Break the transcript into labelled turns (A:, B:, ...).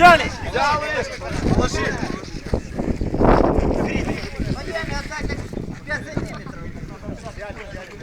A: Взяли! Положи!
B: Взяли, взяли.